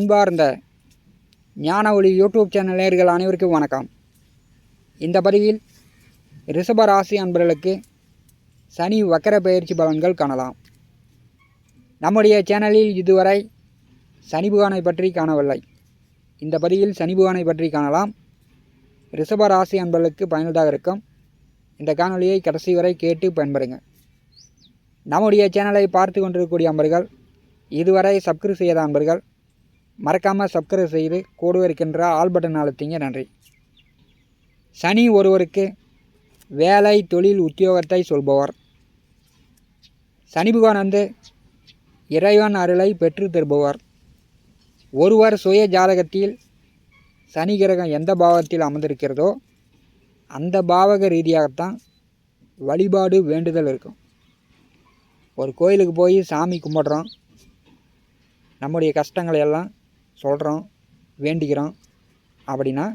அன்பார்ந்த ஞான ஒளி யூடியூப் சேனல் நேர்கள் அனைவருக்கும் வணக்கம். இந்த பதிவில் ரிஷபராசி அன்பர்களுக்கு சனி வக்கர பயிற்சி பலன்கள் காணலாம். நம்முடைய சேனலில் இதுவரை சனி புகானை பற்றி காணவில்லை. இந்த பதிவில் சனி புகானை பற்றி காணலாம். ரிஷபராசி அன்பர்களுக்கு பயனுள்ளதாக இருக்கும். இந்த காணொலியை கடைசி வரை கேட்டு பயன்பெறுங்க. நம்முடைய சேனலை பார்த்து கொண்டிருக்கக்கூடிய அன்பர்கள் இதுவரை சப்ஸ்கிரைப் செய்யாத அன்பர்கள் மறக்காமல் சப்ஸ்கிரைப் செய்து கூடவே இருக்கின்ற ஆல் பட்டன் அழுத்திங்க. நன்றி. சனி ஒருவருக்கு வேலை தொழில் உத்தியோகத்தை சொல்பவர். சனி பகவான் வந்து இறைவன் அருளை பெற்று தருபவர். ஒருவர் சுய ஜாதகத்தில் சனி கிரகம் எந்த பாவத்தில் அமர்ந்திருக்கிறதோ அந்த பாவக ரீதியாகத்தான் வழிபாடு வேண்டுதல் இருக்கும். ஒரு கோயிலுக்கு போய் சாமி கும்பிட்றோம். நம்முடைய கஷ்டங்களை எல்லாம் சொல்கிறோம் வேண்டிக்கிறோம் அப்படின்னா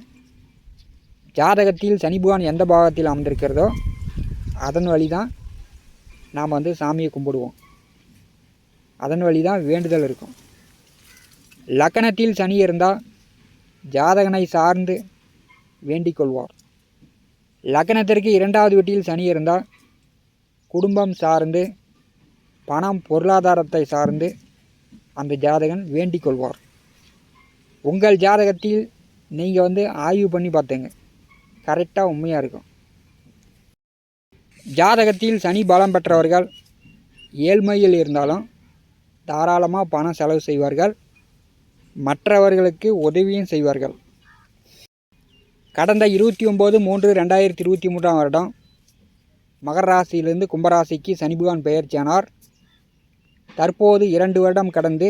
ஜாதகத்தில் சனி பகவான் எந்த பாகத்தில் அமர்ந்திருக்கிறதோ அதன் வழி தான் நாம் வந்து சாமியை கும்பிடுவோம். அதன் வழி தான் வேண்டுதல் இருக்கும். லக்கணத்தில் சனி இருந்தால் ஜாதகனை சார்ந்து வேண்டிக் கொள்வார். லக்கணத்திற்கு இரண்டாவது வீட்டில் சனி இருந்தால் குடும்பம் சார்ந்து பணம் பொருளாதாரத்தை சார்ந்து அந்த ஜாதகன் வேண்டிக் கொள்வார். உங்கள் ஜாதகத்தில் நீங்கள் வந்து ஆய்வு பண்ணி பார்த்துங்க. கரெக்டாக உண்மையாக இருக்கும். ஜாதகத்தில் சனி பலம் பெற்றவர்கள் ஏழ்மையில் இருந்தாலும் தாராளமாக பணம் செலவு செய்வார்கள். மற்றவர்களுக்கு உதவியும் செய்வார்கள். கடந்த இருபத்தி ஒம்பது மூன்று ரெண்டாயிரத்தி இருபத்தி மூன்றாம் வருடம் மகர ராசியிலிருந்து கும்பராசிக்கு சனிபகவான் பெயர்ச்சியானார் தற்போது இரண்டு வருடம் கடந்து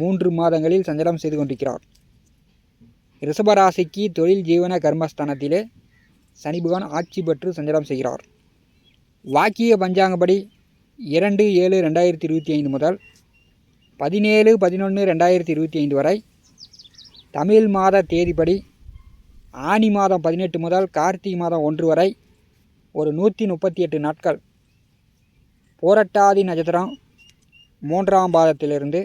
மூன்று மாதங்களில் சஞ்சலம் செய்து கொண்டிருக்கிறார். ரிஷபராசிக்கு தொழில் ஜீவன கர்மஸ்தானத்திலே சனி பகவான் ஆட்சி பெற்று சஞ்சாரம் செய்கிறார். வாக்கிய பஞ்சாங்கப்படி இரண்டு ஏழு ரெண்டாயிரத்தி இருபத்தி ஐந்து முதல் பதினேழு பதினொன்று ரெண்டாயிரத்தி இருபத்தி ஐந்து வரை தமிழ் மாத தேதிப்படி ஆனி மாதம் பதினெட்டு முதல் கார்த்திகை மாதம் ஒன்று வரை ஒரு நூற்றி முப்பத்தி எட்டு நாட்கள். போரட்டாதி நட்சத்திரம் மூன்றாம் பாதத்திலிருந்து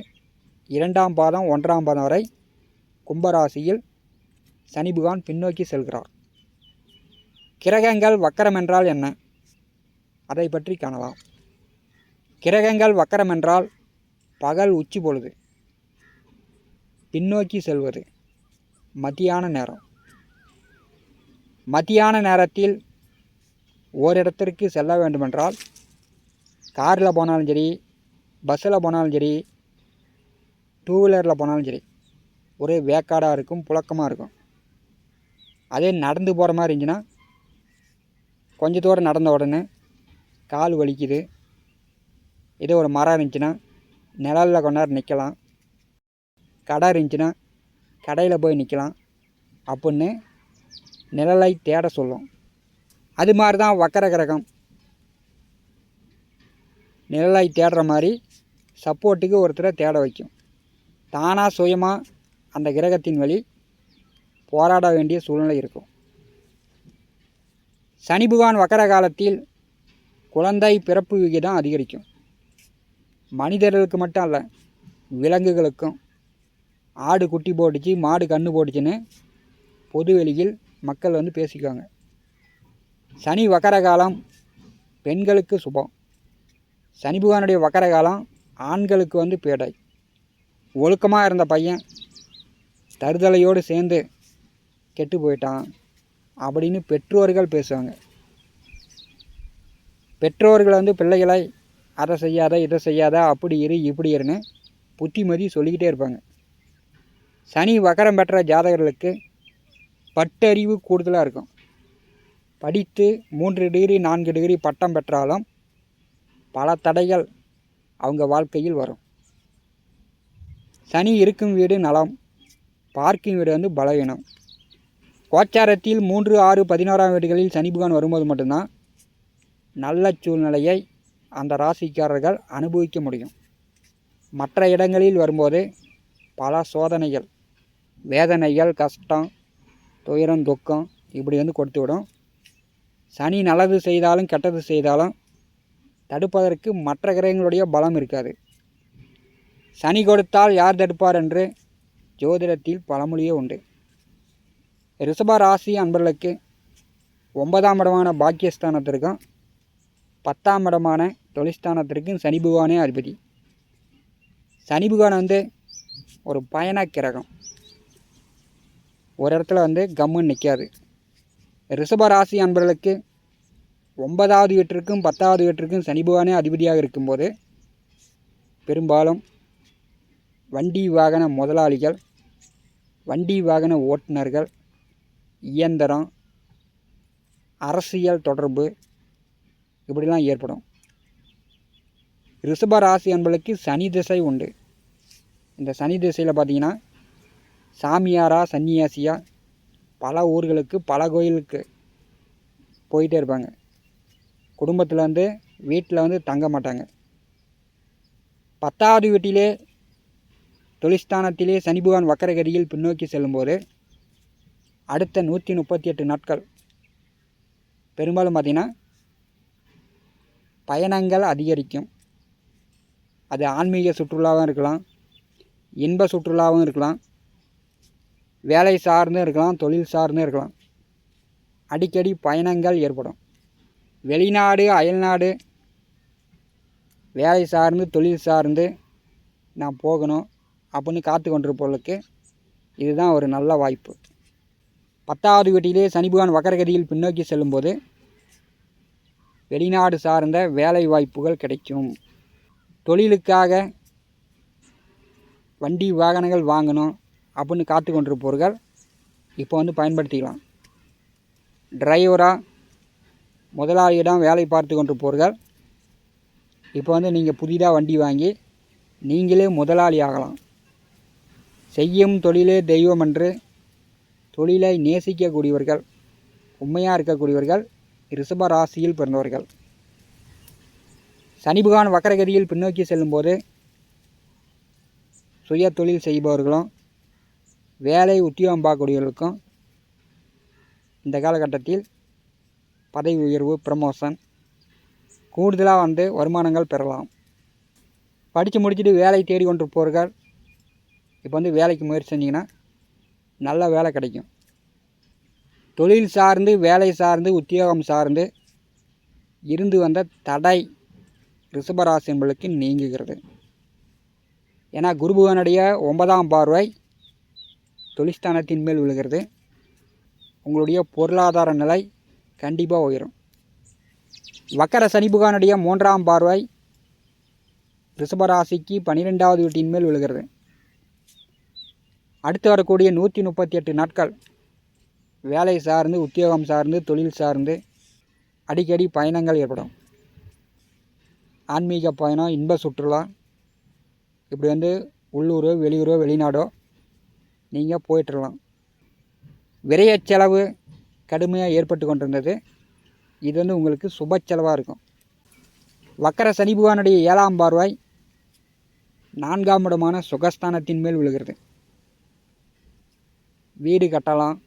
இரண்டாம் பாதம் ஒன்றாம் பாதம் வரை கும்பராசியில் சனி புகான் பின்னோக்கி செல்கிறார். கிரகங்கள் வக்கரம் என்றால் என்ன? அதை பற்றி காணலாம். கிரகங்கள் வக்கரம் என்றால் பகல் உச்சி பொழுது பின்னோக்கி செல்வது மத்தியான நேரம். மத்தியான நேரத்தில் ஓரிடத்திற்கு செல்ல வேண்டுமென்றால் காரில் போனாலும் சரி பஸ்ஸில் போனாலும் சரி டூ வீலரில் போனாலும் சரி ஒரே வேக்காடாக இருக்கும் புழக்கமாக இருக்கும். அதே நடந்து போகிற மாதிரி இருந்துச்சுன்னா கொஞ்ச தூரம் நடந்த உடனே கால் வலிக்குது. இதே ஒரு மரம் இருந்துச்சுன்னா நிழலில் கொண்டாட நிற்கலாம் கடை இருந்துச்சுன்னா கடையில் போய் நிற்கலாம் அப்படின்னு நிழலை தேட சொல்லும். அது மாதிரி தான் வக்கர கிரகம். நிழலை தேடுற மாதிரி சப்போர்ட்டுக்கு ஒருத்தரை தேட வைக்கும். தானாக சுயமாக அந்த கிரகத்தின் வழி போராட வேண்டிய சூழ்நிலை இருக்கும். சனி புகான் வக்கர காலத்தில் குழந்தை பிறப்பு விகிதம் அதிகரிக்கும். மனிதர்களுக்கு மட்டும் அல்ல விலங்குகளுக்கும். ஆடு குட்டி போட்டுச்சு மாடு கன்று போட்டுச்சுன்னு பொது வெளியில் மக்கள் வந்து பேசிக்குவாங்க. சனி வக்கர காலம் பெண்களுக்கு சுபம். சனி புகானுடைய வக்கர காலம் ஆண்களுக்கு வந்து பேடை. ஒழுக்கமாக இருந்த பையன் தருதலையோடு சேர்ந்து கெட்டு போயிட்டான் அப்படின்னு பெற்றோர்கள் பேசுவாங்க. பெற்றோர்கள் வந்து பிள்ளைகளை அதை செய்யாத இதை செய்யாத அப்படி இரு இப்படி இருன்னு புத்திமதி சொல்லிக்கிட்டே இருப்பாங்க. சனி வக்கரம் பெற்ற ஜாதகர்களுக்கு பட்டறிவு கூடுதலாக இருக்கும். படித்து மூன்று டிகிரி நான்கு டிகிரி பட்டம் பெற்றாலும் பல தடைகள் அவங்க வாழ்க்கையில் வரும். சனி இருக்கும் வீடு நலம் பார்க்கும் வீடு வந்து பலவீனம். கோச்சாரத்தில் மூன்று ஆறு பதினோராம் வீடுகளில் சனிபகவான் வரும்போது மட்டும்தான் நல்ல சூழ்நிலையை அந்த ராசிக்காரர்கள் அனுபவிக்க முடியும். மற்ற இடங்களில் வரும்போது பல சோதனைகள் வேதனைகள் கஷ்டம் துயரம் துக்கம் இப்படி வந்து கொடுத்து விடும் சனி நல்லது செய்தாலும் கெட்டது செய்தாலும் தடுப்பதற்கு மற்ற கிரகங்களுடைய பலம் இருக்காது. சனி கொடுத்தால் யார் தடுப்பார் என்று ஜோதிடத்தில் பழமொழியே உண்டு. ரிஷப ராசி அன்பர்களுக்கு ஒன்பதாம் இடமான பாக்கியஸ்தானத்திற்கும் பத்தாம் இடமான தொழிற்ஸ்தானத்திற்கும் சனி பகவானே அதிபதி. சனி பகவான் வந்து ஒரு பயண கிரகம். ஒரு இடத்துல வந்து கம்முன்னு நிற்காது ரிஷப ராசி அன்பர்களுக்கு ஒன்பதாவது வீட்டிற்கும் பத்தாவது வீட்டிற்கும் சனி பகவானே அதிபதியாக இருக்கும்போது பெரும்பாலும் வண்டி வாகன முதலாளிகள் வண்டி வாகன ஓட்டுநர்கள் இயந்திரம் அரசியல் தொடர்பு இப்படிலாம் ஏற்படும். ரிஷப ராசி அன்பர்களுக்கு சனி திசை உண்டு. இந்த சனி திசையில் பார்த்தீங்கன்னா சாமியாரா சன்னியாசியா பல ஊர்களுக்கு பல கோயிலுக்கு போயிட்டே இருப்பாங்க. குடும்பத்தில் வந்து வீட்டில் வந்து தங்க மாட்டாங்க. பத்தாவது வீட்டிலே தொழிற்ஸ்தானத்திலே சனி பகவான் வக்கரகதியில் பின்னோக்கி செல்லும்போது அடுத்த நூற்றி முப்பத்தி எட்டு நாட்கள். பெரும்பாலும் பார்த்திங்கன்னா பயணங்கள் அதிகரிக்கும். அது ஆன்மீக சுற்றுலாவும் இருக்கலாம் இன்ப சுற்றுலாவும் இருக்கலாம் வேலை சார்ந்தும் இருக்கலாம் தொழில் சார்ந்தும் இருக்கலாம். அடிக்கடி பயணங்கள் ஏற்படும். வெளிநாடு அயல்நாடு வேலை சார்ந்து தொழில் சார்ந்து நான் போகணும் அப்படின்னு காத்து கொண்டிருப்பவர்களுக்கு இதுதான் ஒரு நல்ல வாய்ப்பு. பத்தாவது வீட்டிலே சனிபகவான் வக்கரகதியில் பின்னோக்கி செல்லும்போது வெளிநாடு சார்ந்த வேலை வாய்ப்புகள் கிடைக்கும். தொழிலுக்காக வண்டி வாகனங்கள் வாங்கணும் அப்படின்னு காத்து கொண்டிருப்பவர்கள் இப்போ வந்து பயன்படுத்திக்கலாம். டிரைவராக முதலாளியிடம் வேலை பார்த்து கொண்டிருப்பவர்கள் இப்போ வந்து நீங்கள் புதிதாக வண்டி வாங்கி நீங்களே முதலாளி ஆகலாம். செய்யும் தொழிலே தெய்வம் என்று தொழிலை நேசிக்கக்கூடியவர்கள் உண்மையாக இருக்கக்கூடியவர்கள் ரிஷப ராசியில் பிறந்தவர்கள். சனிபகான் வக்கரகதியில் பின்னோக்கி செல்லும்போது சுய தொழில் செய்பவர்களும் வேலை உத்தியோகம் பார்க்கக்கூடியவர்களுக்கும் இந்த காலகட்டத்தில் பதவி உயர்வு ப்ரமோஷன் கூடுதலாக வந்து வருமானங்கள் பெறலாம். படித்து முடிச்சுட்டு வேலை தேடி போவார்கள் இப்போ வந்து வேலைக்கு முயற்சி செஞ்சிங்கன்னா நல்ல வேலை கிடைக்கும். தொழில் சார்ந்து வேலை சார்ந்து உத்தியோகம் சார்ந்து இருந்து வந்த தடை ரிஷபராசி என்பதற்கு நீங்குகிறது. ஏன்னா குருபுவனுடைய ஒன்பதாம் பார்வை தொழிற்ஸ்தானத்தின் மேல் விழுகிறது. உங்களுடைய பொருளாதார நிலை கண்டிப்பாக உயரும். வக்கர சனிபுகானுடைய மூன்றாம் பார்வை ரிஷபராசிக்கு பன்னிரெண்டாவது வீட்டின் மேல் விழுகிறது. அடுத்து வரக்கூடிய நூற்றி முப்பத்தி எட்டு நாட்கள் வேலை சார்ந்து உத்தியோகம் சார்ந்து தொழில் சார்ந்து அடிக்கடி பயணங்கள் ஏற்படும். ஆன்மீக பயணம் இன்ப சுற்றுலா இப்படி வந்து உள்ளூரோ வெளியூரோ வெளிநாடோ நீங்கள் போயிட்டுருலாம் விரைய செலவு கடுமையாக ஏற்பட்டு கொண்டிருந்தது. இது வந்து உங்களுக்கு சுப செலவாக இருக்கும். வக்கர சனி பகவானுடைய ஏழாம் பார்வாய் நான்காம் இடமான சுகஸ்தானத்தின் மேல் விழுகிறது. வீடு கட்டலாம்.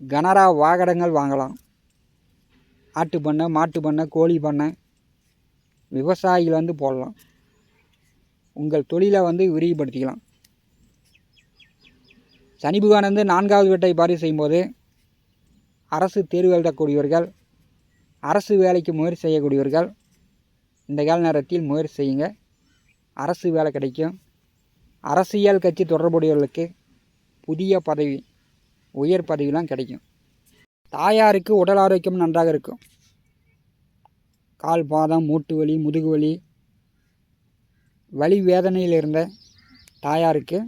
கனரா வாகனங்கள் வாங்கலாம். ஆட்டு பண்ணை மாட்டு பண்ணை கோழி பண்ணை விவசாயிகள் வந்து போடலாம். உங்கள் தொழிலை வந்து விரிவுபடுத்திக்கலாம். சனி பகவான் வந்து நான்காவது வீட்டை பாரி செய்யும்போது அரசு தேர்வு எழுதக்கூடியவர்கள் அரசு வேலைக்கு முயற்சி செய்யக்கூடியவர்கள் இந்த கால நேரத்தில் முயற்சி செய்யுங்க. அரசு வேலை கிடைக்கும். அரசியல் கட்சி தொடர்புடையவர்களுக்கு புதிய பதவி உயர் பதவிலாம் கிடைக்கும். தாயாருக்கு உடல் ஆரோக்கியம் நன்றாக இருக்கும். கால் பாதம் மூட்டு வலி முதுகு வலி வலி வேதனையில் இருந்த தாயாருக்கு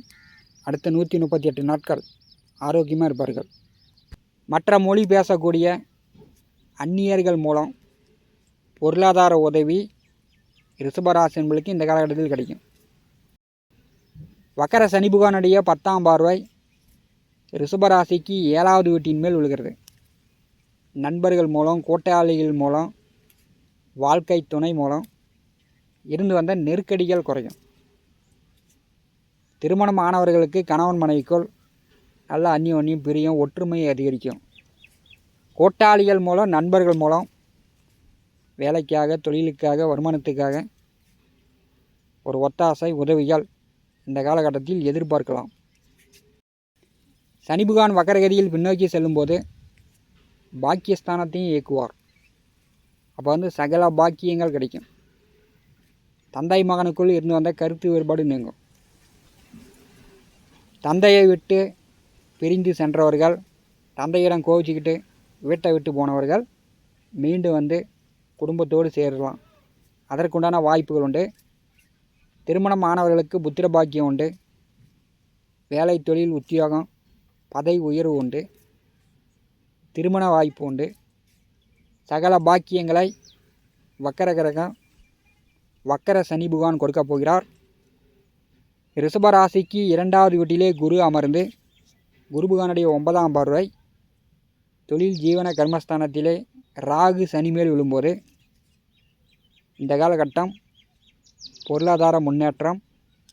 அடுத்த நூற்றி முப்பத்தி எட்டு நாட்கள் ஆரோக்கியமாக இருப்பார்கள். மற்ற மொழி பேசக்கூடிய அந்நியர்கள் மூலம் பொருளாதார உதவி ரிஷபராசி என்பளுக்கு இந்த காலகட்டத்தில் கிடைக்கும். வக்கர சனி புகானுடைய பத்தாம் பார்வை ரிஷபராசிக்கு ஏழாவது வீட்டின் மேல் விழுகிறது. நண்பர்கள் மூலம் கூட்டாளிகள் மூலம் வாழ்க்கை துணை மூலம் இருந்து வந்த நெருக்கடிகள் குறையும். திருமணம் ஆனவர்களுக்கு கணவன் மனைவிக்குள் நல்ல அந்யோன்யம் பிரியும் ஒற்றுமையை அதிகரிக்கும். கூட்டாளிகள் மூலம் நண்பர்கள் மூலம் வேலைக்காக தொழிலுக்காக வருமானத்துக்காக ஒரு ஒத்தாசை உதவிகள் இந்த காலகட்டத்தில் எதிர்பார்க்கலாம். சனிபுகான் வக்கரகதியில் பின்னோக்கி செல்லும்போது பாக்கியஸ்தானத்தையும் இயக்குவார். அப்போ வந்து சகல பாக்கியங்கள் கிடைக்கும். தந்தை மகனுக்குள் இருந்து வந்த கருத்து வேறுபாடு நீங்கும். தந்தையை விட்டு பிரிந்து சென்றவர்கள் தந்தையிடம் கோவிச்சுக்கிட்டு வீட்டை விட்டு போனவர்கள் மீண்டும் வந்து குடும்பத்தோடு சேரலாம். அதற்குண்டான வாய்ப்புகள் உண்டு. திருமணம் ஆனவர்களுக்கு புத்திர பாக்கியம் உண்டு. வேலை தொழில் உத்தியோகம் பதவி உயர்வு உண்டு திருமண வாய்ப்பு உண்டு. சகல பாக்கியங்களை வக்கர கிரகம் வக்கர சனி பகவான் கொடுக்கப் போகிறார். ரிஷபராசிக்கு இரண்டாவது வீட்டிலே குரு அமர்ந்து குரு பகவானுடைய ஒன்பதாம் பார்வை தொழில் ஜீவன கர்மஸ்தானத்திலே ராகு சனி மேல் விழும்போது இந்த காலகட்டம் பொருளாதார முன்னேற்றம்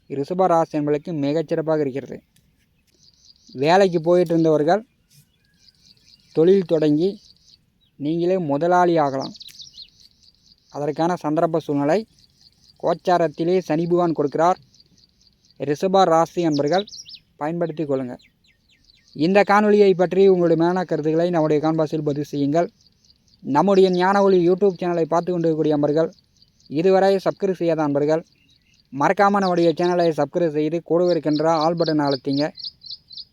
ரிஷபராசி என்பதற்கு மிகச்சிறப்பாக இருக்கிறது. வேலைக்கு போயிட்டு இருந்தவர்கள் தொழில் தொடங்கி நீங்களே முதலாளி ஆகலாம். அதற்கான சந்தர்ப்ப சூழ்நிலை கோச்சாரத்திலே சனி பகவான் கொடுக்கிறார். ரிஷபா ராசி என்பர்கள் பயன்படுத்தி கொள்ளுங்கள் இந்த காணொலியை பற்றி உங்களுடைய மேன கருத்துக்களை நம்முடைய கான்பாஸில் பதிவு செய்யுங்கள். நம்முடைய ஞான ஒளி யூடியூப் சேனலை பார்த்து கொண்டிருக்கக்கூடிய அன்பர்கள் இதுவரை சப்ஸ்கிரைப் செய்யாத அன்பர்கள் மறக்காமல் நம்முடைய சேனலை சப்ஸ்கிரைப் செய்து கூடவே இருக்கின்ற ஆல் பட்டன் அழுத்திங்க.